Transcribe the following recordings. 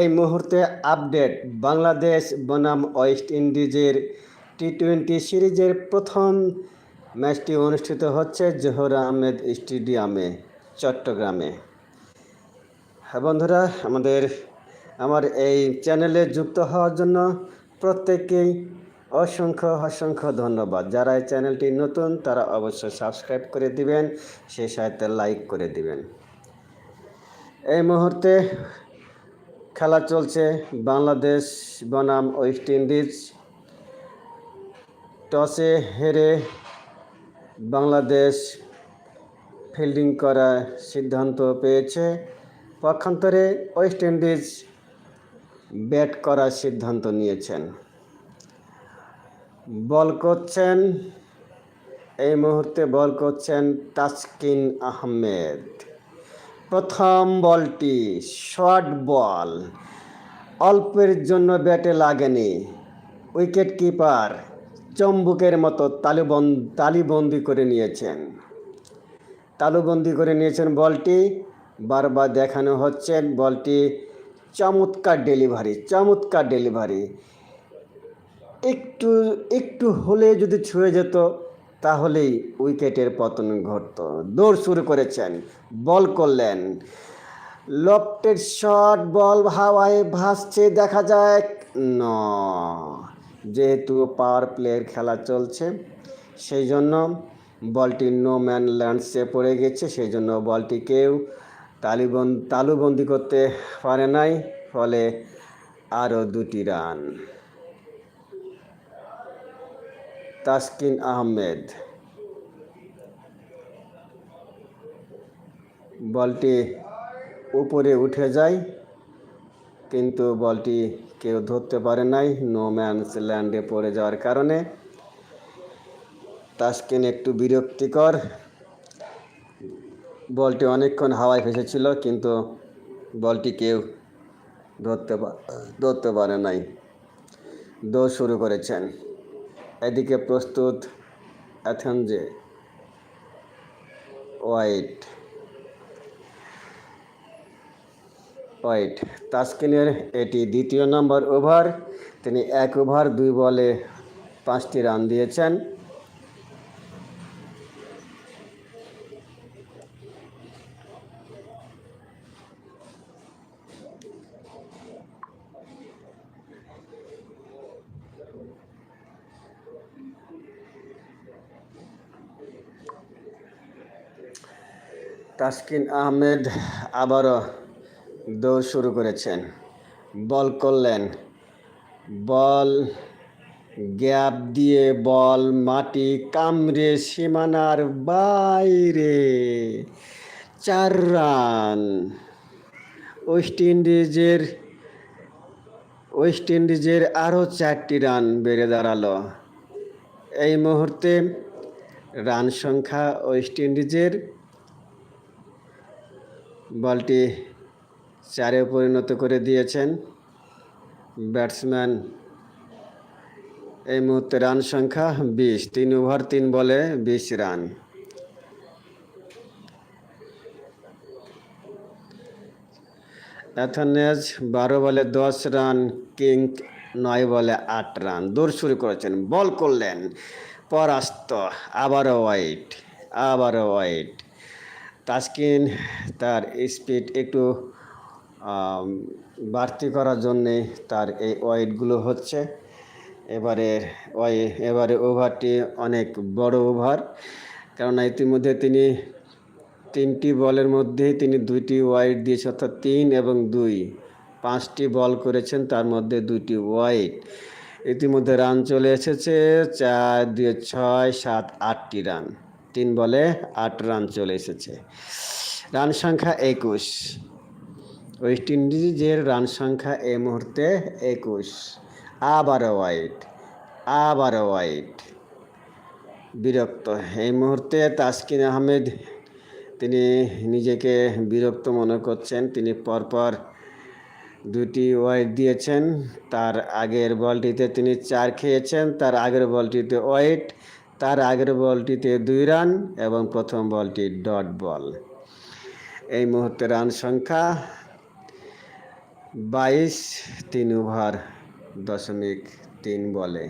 এই মুহূর্তে আপডেট বাংলাদেশ বনাম ওয়েস্ট ইন্ডিজের টি টোয়েন্টি সিরিজের প্রথম ম্যাচটি অনুষ্ঠিত হচ্ছে জোহর আহমেদ স্টেডিয়ামে, চট্টগ্রামে। হ্যাঁ বন্ধুরা, আমাদের, আমার এই চ্যানেলে যুক্ত হওয়ার জন্য প্রত্যেককেই অসংখ্য অসংখ্য ধন্যবাদ। যারা এই চ্যানেলটি নতুন, তারা অবশ্যই সাবস্ক্রাইব করে দিবেন, সেই সাথে লাইক করে দিবেন। এই মুহূর্তে খেলা চলছে বাংলাদেশ বনাম ওয়েস্ট ইন্ডিজ। টসে হেরে বাংলাদেশ ফিল্ডিং করার সিদ্ধান্ত পেয়েছে। পক্ষান্তরে ওয়েস্ট ইন্ডিজ ব্যাট করার সিদ্ধান্ত নিয়েছেন। বল করছেন, এই মুহূর্তে বল করছেন তাসকিন আহমেদ। প্রথম বলটি, শর্ট বল। অল্পের জন্য ব্যাটে লাগেনি। উইকেট কিপার চম্বুকের মতো তালুবন, তালিবন্দি করে নিয়েছেন। তালুবন্দি করে নিয়েছেন বলটি। বারবার দেখানো হচ্ছে বলটি চমৎকার ডেলিভারি চমৎকার ডেলিভারি। একটু একটু হলে যদি ছুঁয়ে যেত তাহলেই উইকেটের পতন ঘটত। দৌড় শুরু করেছেন, বল করলেন। লফটেড শট, বল হাওয়ায় ভাসছে, দেখা যায় ন। যেহেতু পাওয়ার প্লেয়ের খেলা চলছে সেই জন্য বলটি নো ম্যান ল্যান্ডসে পড়ে গেছে সেই জন্য বলটি কেউ তালিবন্দ তালুবন্দি করতে পারে নাই, ফলে আরও দুটি রান। তাসকিন আহমেদ। বলটি উপরে উঠে যায়, কিন্তু বলটি কেউ ধরতে পারে নাই। নো ম্যানস ল্যান্ডে পড়ে যাওয়ার কারণে। তাসকিন একটু বিরক্তিকর। বলটি অনেকক্ষণ হাওয়ায় ভেসেছিল কিন্তু বলটি কেউ ধরতে ধরতে পারে নাই। দৌড় শুরু করেছেন। এদিকে প্রস্তুত অ্যাথেনজে হোয়াইট হোয়াইট তাসকিনের এটি দ্বিতীয় নম্বর ওভার। তিনি এক ওভার দুই বলে পাঁচটি রান দিয়েছেন। তাসকিন আহমেদ আবারও দৌড় শুরু করেছেন। বল করলেন। বল গ্যাপ দিয়ে বল মাটি কামড়ে সীমানার বাইরে। চার রান। ওয়েস্ট ইন্ডিজের ওয়েস্ট ইন্ডিজের আরও চারটি রান বেড়ে দাঁড়াল। এই মুহূর্তে রান সংখ্যা ওয়েস্ট ইন্ডিজের বলটি চারে পরিণত করে দিয়েছেন। ব্যাটসম্যান এই মুহূর্তে রান সংখ্যা বিশ, তিন ওভার, তিন বলে বিশ রান। অ্যাথনেজ বারো বলে দশ রান কিং নয় বলে আট রান। দৌড় শুরু করেছেন, বল করলেন পরাস্ত, আবারও হোয়াইট আবারও হোয়াইট তাসকিন তার স্পিড একটু বাড়তি করার জন্যে তার এই ওয়াইডগুলো হচ্ছে। এবারে ওয়াই এবারে ওভারটি অনেক বড় ওভার কেননা ইতিমধ্যে তিনি তিনটি বলের মধ্যে তিনি দুইটি ওয়াইড দিয়েছে, অর্থাৎ তিন এবং দুই। পাঁচটি বল করেছেন, তার মধ্যে দুইটি ওয়াইড ইতিমধ্যে রান চলে এসেছে, চার, দুই, ছয়, সাত, আটটি রান তিন বলে আট রান চলে এসেছে। রান সংখ্যা একুশ। ওয়েস্ট ইন্ডিজের রান সংখ্যা এই মুহূর্তে একুশ। আবারও ওয়াইড আবারও ওয়াইড। বিরক্ত। এই মুহূর্তে তাসকিন আহমেদ, তিনি নিজেকে বিরক্ত মনে করছেন। তিনি পরপর দুটি ওয়াইড দিয়েছেন। তার আগের বলটিতে তিনি চার খেয়েছেন, তার আগের বলটিতে ওয়াইড তার আগের বলটিতে দুই রান এবং প্রথম বলটি ডট বল। এই মুহূর্তে রান সংখ্যা বাইশ, তিন ওভার দশমিক তিন বলে,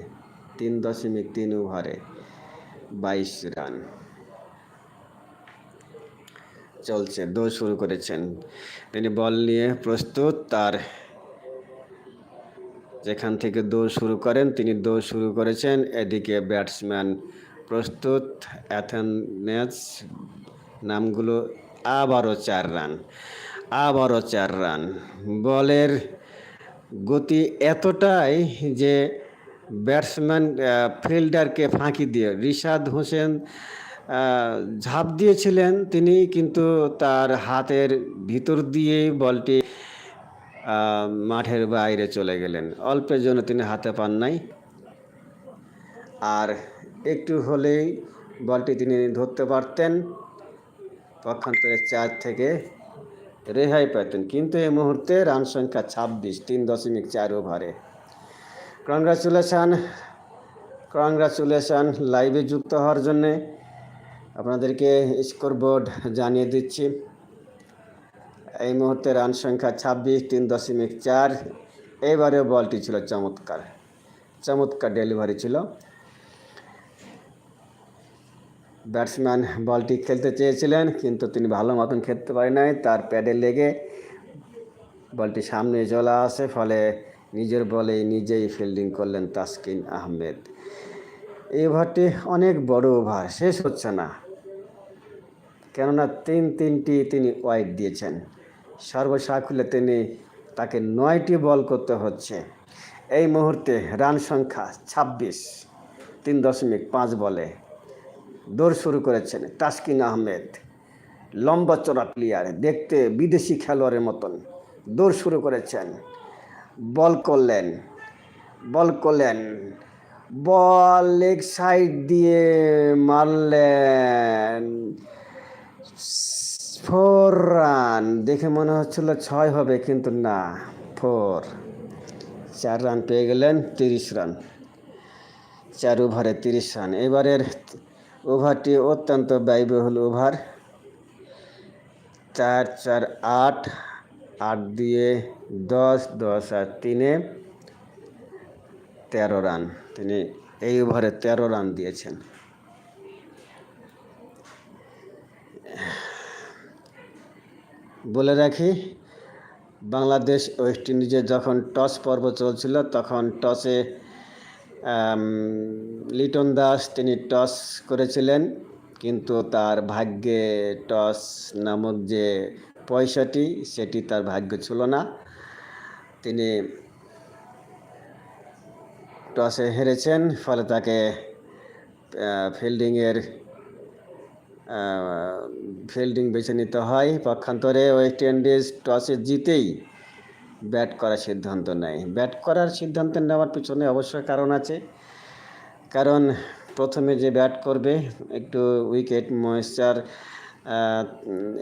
তিন দশমিক তিন ওভারে বাইশ রান। চলছে দৌড় শুরু করেছেন। তিনি বল নিয়ে প্রস্তুত, তার যেখান থেকে দৌড় শুরু করেন, তিনি দৌড় শুরু করেছেন। এদিকে ব্যাটসম্যান প্রস্তুত, অ্যাথেনেস নামগুলো আবারও চার রান, আবারও চার রান। বলের গতি এতটাই যে ব্যাটসম্যান ফিল্ডারকে ফাঁকি দিয়ে রিশাদ হোসেন ঝাঁপ দিয়েছিলেন তিনি, কিন্তু তার হাতের ভিতর দিয়েই বলটি মাঠের বাইরে চলে গেলেন। অল্পের জন্য তিনি হাতে পান নাই। আর একটু হলেই বলটি তিনি ধরতে পারতেন। পক্ষান্তরে চার থেকে রেহাই পেতেন। কিন্তু এই মুহূর্তে রান সংখ্যা ছাব্বিশ, তিন দশমিক চার ওভারে। কংগ্রাচুলেশান কংগ্রাচুলেশান লাইভে যুক্ত হওয়ার জন্যে আপনাদেরকে স্কোর বোর্ড জানিয়ে দিচ্ছি। এই মুহূর্তে রান সংখ্যা ছাব্বিশ, তিন দশমিক চার। এবারে বলটি ছিল চমৎকার। চমৎকার ডেলিভারি ছিল। ব্যাটসম্যান বলটি খেলতে চেয়েছিলেন, কিন্তু তিনি ভালো মতন খেলতে পারেন নাই। তার প্যাডে লেগে বলটি সামনে চলে আসে, ফলে নিজের বলে নিজেই ফিল্ডিং করলেন তাসকিন আহমেদ। এই ওভারটি অনেক বড় ওভার, শেষ হচ্ছে না। কেননা তিন তিনটি তিনি ওয়াইড দিয়েছেন। সর্বসাকুল্যে তাকে নয়টি বল করতে হচ্ছে। এই মুহূর্তে রান সংখ্যা ছাব্বিশ, তিন দশমিক পাঁচ বলে দৌড় শুরু করেছেন তাসকিন আহমেদ। লম্বা চড়া প্লেয়ার, দেখতে বিদেশি খেলোয়াড়ের মতন। দৌড় শুরু করেছেন, বল করলেন বল করলেন, বল লেগ সাইড দিয়ে মারলেন। Four run. দেখে মনে হচ্ছিল ছয় হবে, কিন্তু না, ফোর। চার রান পেয়ে গেলেন, তিরিশ রান। চার ওভারে তিরিশ রান। এবারের ওভারটি অত্যন্ত ব্যয়বহুল ওভার। চার চার, আট আট দিয়ে দশ দশ আর তিনে তেরো রান। তিনি এই ওভারে তেরো রান দিয়েছেন। বলে রাখি, বাংলাদেশ ওয়েস্ট ইন্ডিজে যখন টস পর্ব চলছিল, তখন টসে লিটন দাস তিনি টস করেছিলেন, কিন্তু তার ভাগ্যে টস নামক যে পয়সাটি, সেটি তার ভাগ্য ছিল না। তিনি টসে হেরেছেন, ফলে তাকে ফিল্ডিংয়ের ফিল্ডিং বেছে নিতে হয়। পক্ষান্তরে ওয়েস্ট ইন্ডিজ টসে জিতেই ব্যাট করার সিদ্ধান্ত নেয়। ব্যাট করার সিদ্ধান্ত নেওয়ার পিছনে অবশ্যই কারণ আছে। কারণ প্রথমে যে ব্যাট করবে, একটু উইকেট ময়েশ্চার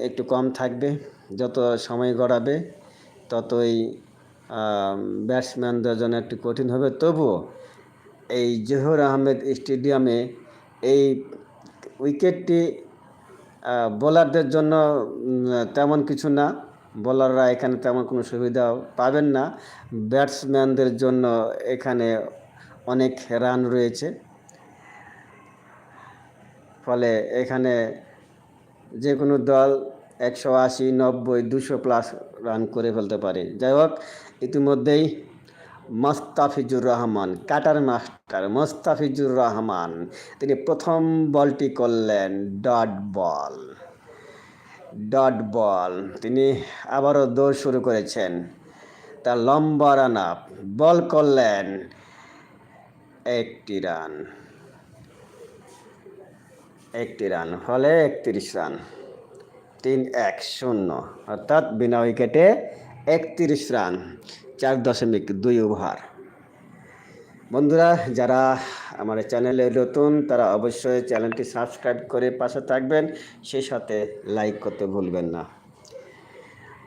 একটু কম থাকবে। যত সময় গড়াবে, ততই ব্যাটসম্যানদের জন্য একটু কঠিন হবে। তবুও এই জহুর আহমেদ স্টেডিয়ামে এই উইকেটটি বোলারদের জন্য তেমন কিছু না। বোলাররা এখানে তেমন কোনো সুবিধা পাবেন না। ব্যাটসম্যানদের জন্য এখানে অনেক রান রয়েছে। ফলে এখানে যে কোনো দল একশো আশি, নব্বই, দুশো প্লাস রান করে ফেলতে পারে। যাই হোক, ইতিমধ্যেই মোস্তাফিজুর রহমান কাটার মাস্টার মোস্তাফিজুর রহমান। তিনি প্রথম বলটি করলেন, ডট বল। Dot ball. তিনি আবারও দৌড় শুরু করেছেন। তার লম্বা রান আপ, বল করলেন একটি রান। একটি রান, ফলে একত্রিশ রান। তিন এক শূন্য, অর্থাৎ বিনা উইকেটে একত্রিশ রান, চার দশমিক দুই ওভার। বন্ধুরা, যারা আমার চ্যানেলে নতুন, তারা অবশ্যই চ্যানেলটি সাবস্ক্রাইব করে পাশে থাকবেন সেই সাথে লাইক করতে ভুলবেন না।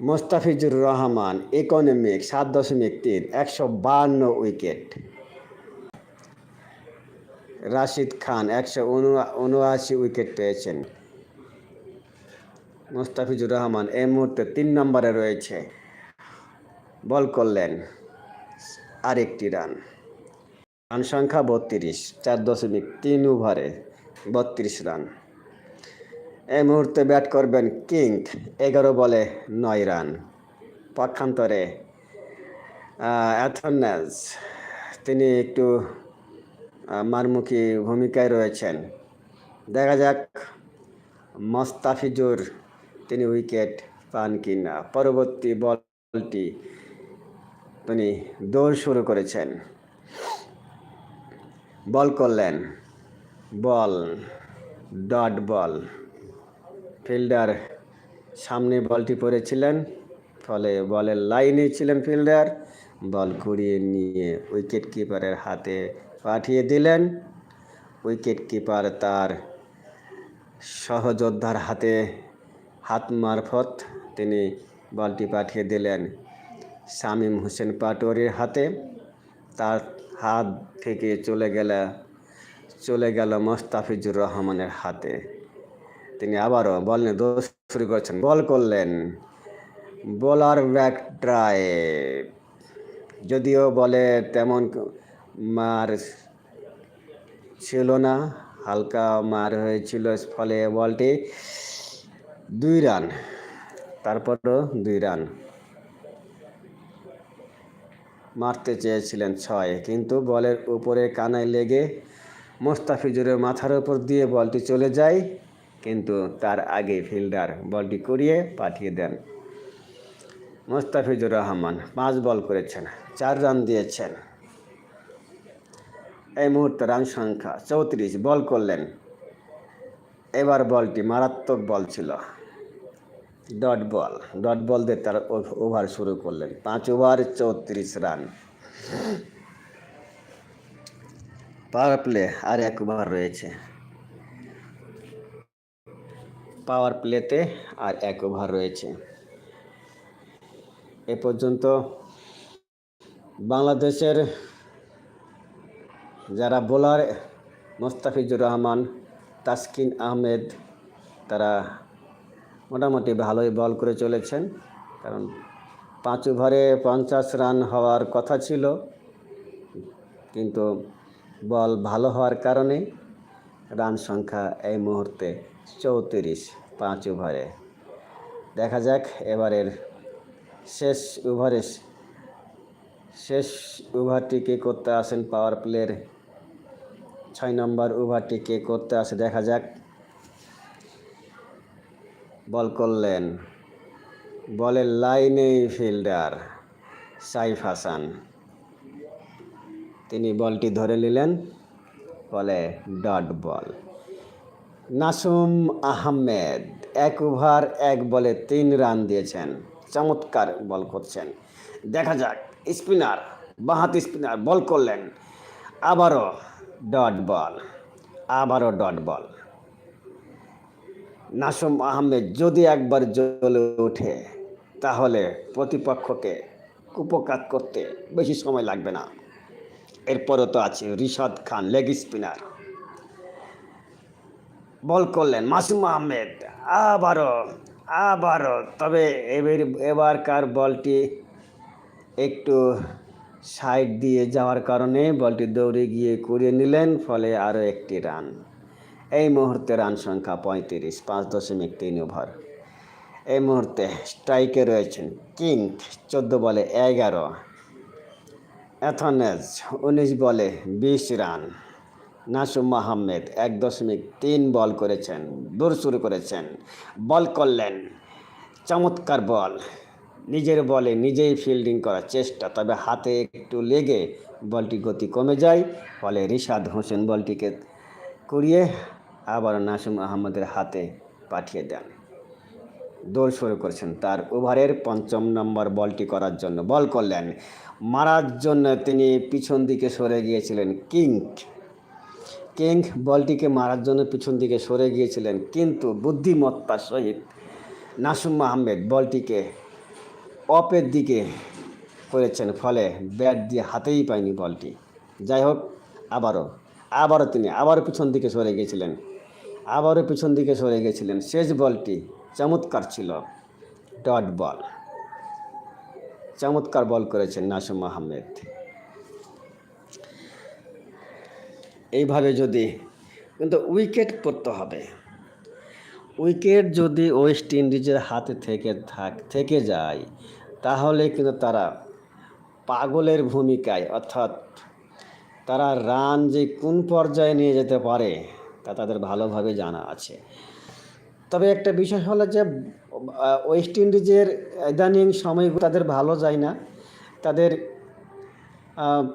মোস্তাফিজুর রহমান, ইকোনমিক সাত দশমিক তিন, একশো বান্ন উইকেট। রাশিদ খান, একশো উনআশি উইকেট পেয়েছেন। মোস্তাফিজুর রহমান এই মুহূর্তে তিন নম্বরে রয়েছে। বল করলেন। আরেকটি রান। রান সংখ্যা বত্রিশ, চার দশমিক তিন ওভারে বত্রিশ রান। এই মুহূর্তে ব্যাট করবেন কিং, এগারো বলে নয় রান। পক্ষান্তরে অ্যাথনাস তিনি একটু মারমুখী ভূমিকায় রয়েছেন। দেখা যাক, মস্তাফিজুর তিনি উইকেট পান কিনা। পরবর্তী বলটি তিনি দৌড় শুরু করেছেন। বল করলেন। বল, ডট বল। ফিল্ডার সামনে বলটি পড়েছিলেন, ফলে বলের লাইনে ছিলেন ফিল্ডার। বল ঘুরিয়ে নিয়ে উইকেট কিপারের হাতে পাঠিয়ে দিলেন। উইকেট কিপার তার সহযোদ্ধার হাতে হাত মারফত তিনি বলটি পাঠিয়ে দিলেন। শামীম হোসেন পাটোয়ারির হাতে তার হাত থেকে চলে গেল চলে গেল মোস্তাফিজুর রহমানের হাতে। তিনি আবারও বল নিয়ে দোষ শুরু করেছেন। বল করলেন। বোলার ব্যাক ড্রাইভ যদিও বলে তেমন মার ছিল না, হালকা মার হয়েছিল ফলে বলটি দুই রান, তারপরও দুই রান। মারতে চেয়েছিলেন ছয়, কিন্তু বলের উপরে কানায় লেগে মোস্তাফিজুরের মাথার উপর দিয়ে বলটি চলে যায়, কিন্তু তার আগে ফিল্ডার বলটি করিয়ে পাঠিয়ে দেন মোস্তাফিজুর রহমান। পাঁচ বল করেছেন, চার রান দিয়েছেন। এই মুহূর্তে রান সংখ্যা চৌত্রিশ, বল করলেন। এবার বলটি মারাত্মক বল ছিল। ডট বল ডট বল দিয়ে তার ওভার শুরু করলেন। পাঁচ ওভার চৌত্রিশ রান পাওয়ার প্লে আর এক ওভার রয়েছে। পাওয়ার প্লেতে আর এক ওভার রয়েছে। এ পর্যন্ত বাংলাদেশের যারা বোলার মোস্তাফিজুর রহমান, তাসকিন আহমেদ, তারা মোটামুটি ভালোই বল করে চলেছেন। কারণ পাঁচ ওভারে পঞ্চাশ রান হওয়ার কথা ছিল। কিন্তু বল ভালো হওয়ার কারণে রান সংখ্যা এই মুহূর্তে চৌত্রিশ পাঁচ ওভারে। দেখা যাক এবারের শেষ ওভারে শেষ ওভারটি কে করতে আসেন পাওয়ার প্লের ছয় নম্বর ওভারটি কে করতে আসে? দেখা যাক। বল করলেন। বলের লাইনে ফিল্ডার সাইফ হাসান। তিনি বলটি ধরে নিলেন, বলে ডট বল। নাসুম আহমেদ এক ওভার, এক বলে তিন রান দিয়েছেন। চমৎকার বল করছেন। দেখা যাক, স্পিনার, বাহাতি স্পিনার বল করলেন। আবারও ডট বল, আবারও ডট বল। নাসুম আহমেদ যদি একবার জ্বলে ওঠে, তাহলে প্রতিপক্ষকে কুপকাত করতে বেশি সময় লাগবে না। এরপরও তো আছে Rishad Khan, leg spinner. Ball করলেন, মাসুম আহমেদ, আবারও আবারও। তবে এবার, এবারকার বলটি একটু সাইড দিয়ে যাওয়ার কারণে বলটি দৌড়ে গিয়ে করিয়ে নিলেন, ফলে আরও একটি রান। এই মুহূর্তে রান সংখ্যা পঁয়ত্রিশ, পাঁচ দশমিক তিন ওভার। এই মুহূর্তে স্ট্রাইকে রয়েছেন কিং, চোদ্দ বলে এগারো। অ্যাথনেজ উনিশ বলে বিশ রান। নাসুম আহমেদ এক দশমিক তিন বল করেছেন দূর শুরু করেছেন, বল করলেন। চমৎকার বল। নিজের বলে নিজেই ফিল্ডিং করার চেষ্টা, তবে হাতে একটু লেগে বলটি গতি কমে যায়, ফলে রিশাদ হোসেন বলটিকে কুড়িয়ে আবার নাসুম আহমেদের হাতে পাঠিয়ে দেন। দৌড় শুরু করেছেন তার ওভারের পঞ্চম নম্বর বলটি করার জন্য। বল করলেন, মারার জন্য তিনি পিছন দিকে সরে গিয়েছিলেন কিং কিং বলটিকে মারার জন্য পিছন দিকে সরে গিয়েছিলেন, কিন্তু বুদ্ধিমত্তার সহিত নাসুম আহমেদ বলটিকে অপের দিকে করেছেন, ফলে ব্যাট দিয়ে হাতেই পায়নি বলটি। যাই হোক, আবারও আবারও তিনি আবারও পিছন দিকে সরে গিয়েছিলেন। আবারও পিছন দিকে সরে গিয়েছিলেন শেষ বলটি চমৎকার ছিল। Dot ball. চমৎকার বল করেছেন নাসুম আহমেদ। এইভাবে যদি কিন্তু উইকেট পড়তে হবে। উইকেট যদি ওয়েস্ট ইন্ডিজের হাতে থেকে থাক, থেকে যায়, তাহলে কিন্তু তারা পাগলের ভূমিকায় অর্থাৎ তারা রান যে কোন পর্যায়ে নিয়ে যেতে পারে তা তাদের ভালোভাবে জানা আছে। তবে একটা বিষয় হলো যে ওয়েস্ট ইন্ডিজের ইদানিং সময়গুলো তাদের ভালো যায় না। তাদের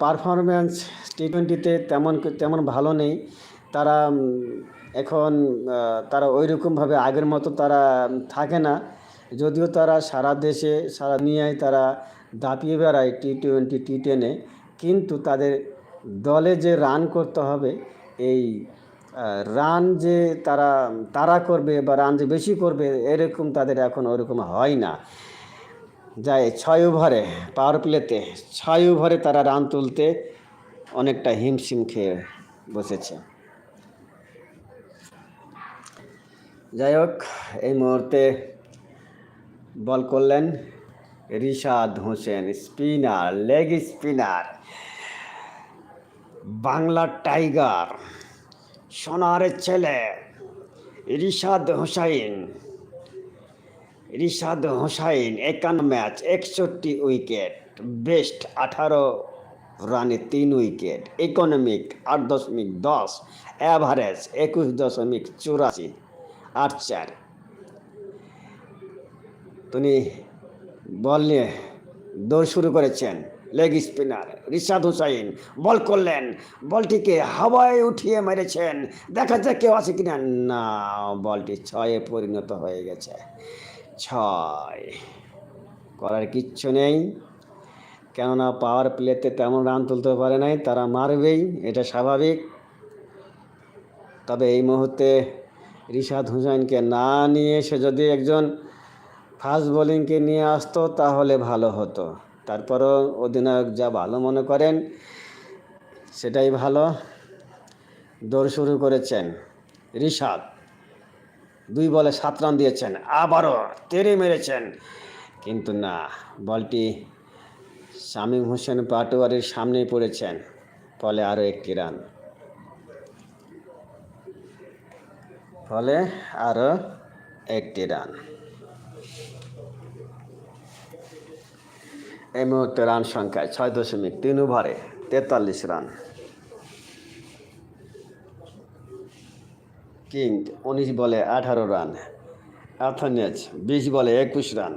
পারফরমেন্স টি টোয়েন্টিতে তেমন তেমন ভালো নেই। তারা এখন তারা ওই রকমভাবে আগের মতো তারা থাকে না। যদিও তারা সারা দেশে, সারা দুনিয়ায় তারা দাপিয়ে বেড়ায় টি টোয়েন্টি টি টেনে কিন্তু তাদের দলে যে রান করতে হবে, এই রান যে তারা তারা করবে বা রান যে বেশি করবে, এরকম তাদের এখন ওরকম হয় না। যায় ছয় ওভারে পাওয়ার প্লেতে ছয় ওভারে তারা রান তুলতে অনেকটা হিমশিম খেয়ে বসেছে। যাই হোক, এই মুহূর্তে বল করলেন Rishad Hossain spinner leg spinner বাংলার টাইগার সোনারের ছেলে রিশাদ হোসাইন। রিশাদ হোসাইন, একান্ন ম্যাচ, একষট্টি উইকেট, বেস্ট আঠারো রানে তিন উইকেট, ইকোনমিক আট দশমিক দশ অ্যাভারেজ একুশ দশমিক চুরাশি, আট চার। তিনি বল দৌড় শুরু করেছেন। Leg spinner Rishad Hussain ball করলেন। বলটিকে হাওয়ায় উঠিয়ে মেরেছেন। দেখা যাক কেউ আছে কিনা। না, বলটি ছয়ে পরিণত হয়ে গেছে। ছয়। করার কিচ্ছু নেই। কেননা পাওয়ার প্লেতে তেমন রান তুলতে পারে নাই, তারা মারবেই, এটা স্বাভাবিক। তবে এই মুহূর্তে রিশাদ হুসাইনকে না নিয়ে এসে যদি একজন ফাস্ট বোলিংকে নিয়ে আসতো, তাহলে ভালো হতো। তারপরও অধিনায়ক যা ভালো মনে করেন, সেটাই ভালো। দৌড় শুরু করেছেন ঋষাদ দুই বলে সাত রান দিয়েছেন, আবারও তেরে মেরেছেন। কিন্তু না, বলটি শামীম হোসেন পাটোয়ারির সামনেই পড়েছেন, ফলে আরও একটি রান। ফলে আরও একটি রান। এই মুহূর্তে রান সংখ্যায় ছয় দশমিক তিন ওভারে তেতাল্লিশ রান। কিং উনিশ বলে আঠারো রান অ্যাথনেজ বিশ বলে একুশ রান।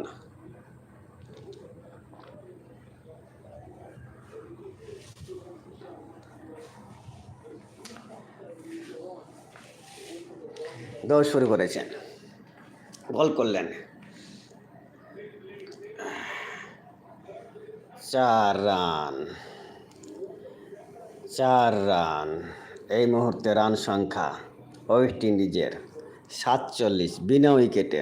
দৌড় শুরু করেছেন। বল করলেন। চার রান। চার রান। এই মুহূর্তে রান সংখ্যা ওয়েস্ট ইন্ডিজের সাতচল্লিশ, বিনা উইকেটে।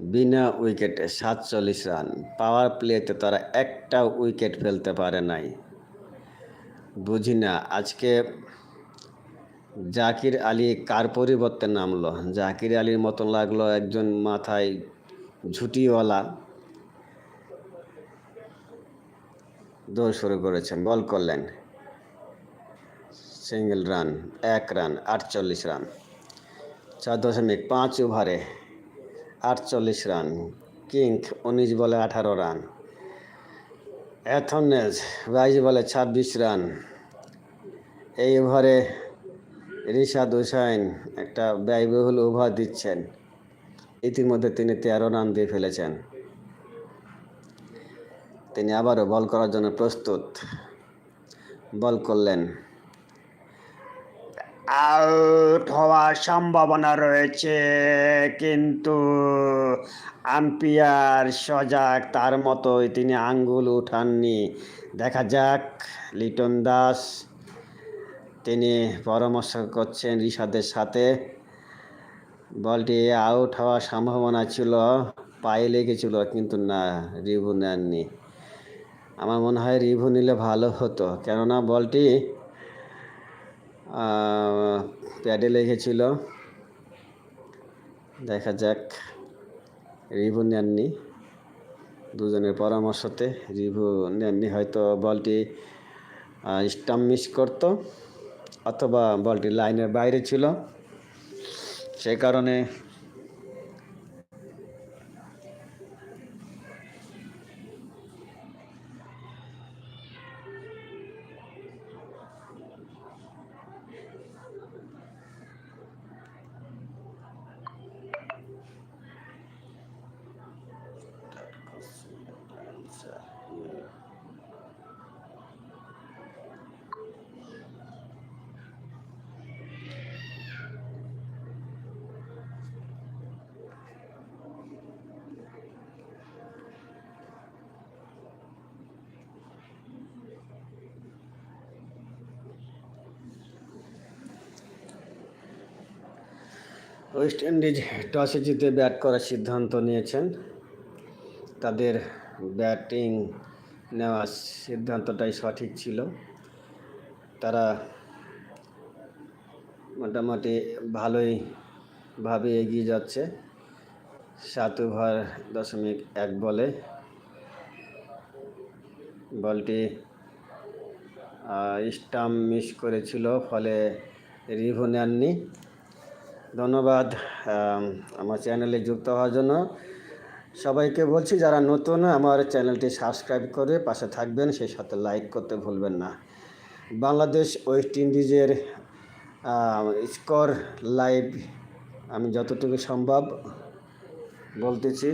বিনা উইকেটে সাতচল্লিশ রান। পাওয়ার প্লেতে তারা একটা উইকেট ফেলতে পারে নাই। বুঝি না, আজকে জাকির আলী কার পরিবর্তে নামলো? জাকির আলীর মতন লাগল একজন মাথায় ঝুটিওয়ালা। দৌড় শুরু করেছেন, বল করলেন। সিঙ্গেল রান, এক রান, আটচল্লিশ রান। চার দশমিক পাঁচ ওভারে আটচল্লিশ রান কিং উনিশ বলে আঠারো রান। অ্যাথনেজ বাইশ বলে ছাব্বিশ রান। এই ওভারে রিশাদ হুসাইন একটা ব্যয়বহুল ওভার দিচ্ছেন। ইতিমধ্যে তিনি তেরো রান দিয়ে ফেলেছেন। তিনি আবারও বল করার জন্য প্রস্তুত। বল করলেন। আউট হওয়ার সম্ভাবনা রয়েছে, কিন্তু আম্পিয়ার সজাগ, তার মতোই তিনি আঙ্গুল উঠাননি। দেখা যাক, লিটন দাস তিনি পরামর্শ করছেন রিশাদের সাথে। বলটি আউট হওয়ার সম্ভাবনা ছিল, পায়ে লেগেছিল, কিন্তু না, রিভু নেননি। আমার মনে হয় রিভু নিলে ভালো হতো, কেননা বলটি প্যাডে লেগেছিল। দেখা যাক, রিভু নেননি। দুজনের পরামর্শতে রিভু নেননি, হয়তো বলটি স্টাম্প মিস করতো। অথবা বলটি লাইনের বাইরে ছিল। সেই কারণে ওয়েস্ট ইন্ডিজ টসে জিতে ব্যাট করার সিদ্ধান্ত নিয়েছেন। তাদের ব্যাটিং নেওয়ার সিদ্ধান্তটাই সঠিক ছিল। তারা মোটামুটি ভালোই ভাবে এগিয়ে যাচ্ছে। সাত ওভার দশমিক এক বলে। বলটি স্টাম্প মিস করেছিল, ফলে রিভু নেননি। ধন্যবাদ আমার চ্যানেলে যুক্ত হওয়ার জন্য। সবাইকে বলছি, যারা নতুন, আমার চ্যানেলটি সাবস্ক্রাইব করে পাশে থাকবেন, সেই সাথে লাইক করতে ভুলবেন না। বাংলাদেশ ওয়েস্ট ইন্ডিজের স্কোর লাইভ আমি যতটুকু সম্ভব বলতেছি।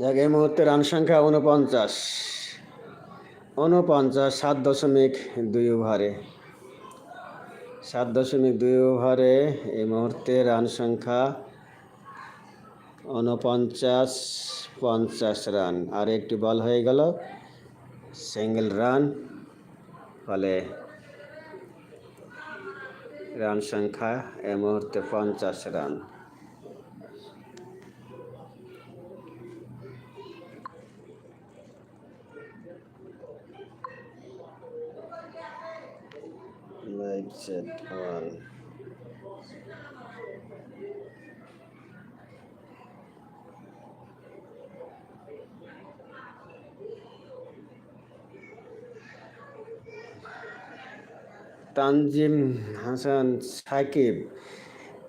যাক, এই মুহূর্তে রান সংখ্যা উনপঞ্চাশ উনপঞ্চাশ সাত দশমিক দুই ওভারে। সাত দশমিক দুই ওভারে এই মুহূর্তে রান সংখ্যা উনপঞ্চাশ পঞ্চাশ রান। আর একটি বল হয়ে গেল সিঙ্গেল রান ফলে রান সংখ্যা এই মুহূর্তে পঞ্চাশ run. Set on. Tanzim Hasan Sakib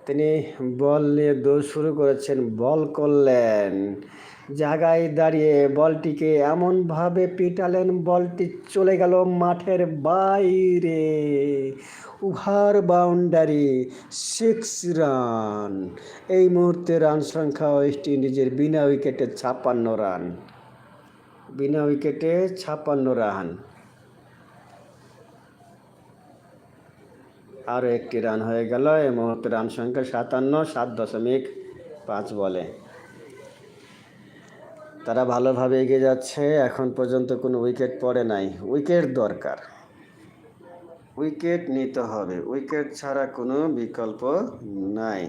তিনি বল নিয়ে দৌড় শুরু করেছেন বল করলেন জায়গায় দাঁড়িয়ে বলটিকে এমনভাবে পিটালেন, বলটি চলে গেল মাঠের বাইরে। উহার বাউন্ডারি সিক্স রান এই মুহূর্তে রান সংখ্যা ওয়েস্ট ইন্ডিজের বিনা উইকেটে ছাপ্পান্ন রান বিনা উইকেটে ছাপ্পান্ন রান আরও একটি রান হয়ে গেল, এই মুহূর্তে রান সংখ্যা সাতান্ন, সাত দশমিক পাঁচ বলে। তারা ভালোভাবে এগিয়ে যাচ্ছে, এখন পর্যন্ত কোনো উইকেট পড়ে নাই। উইকেট দরকার। উইকেট নিতে হবে। উইকেট ছাড়া কোনো বিকল্প নাই।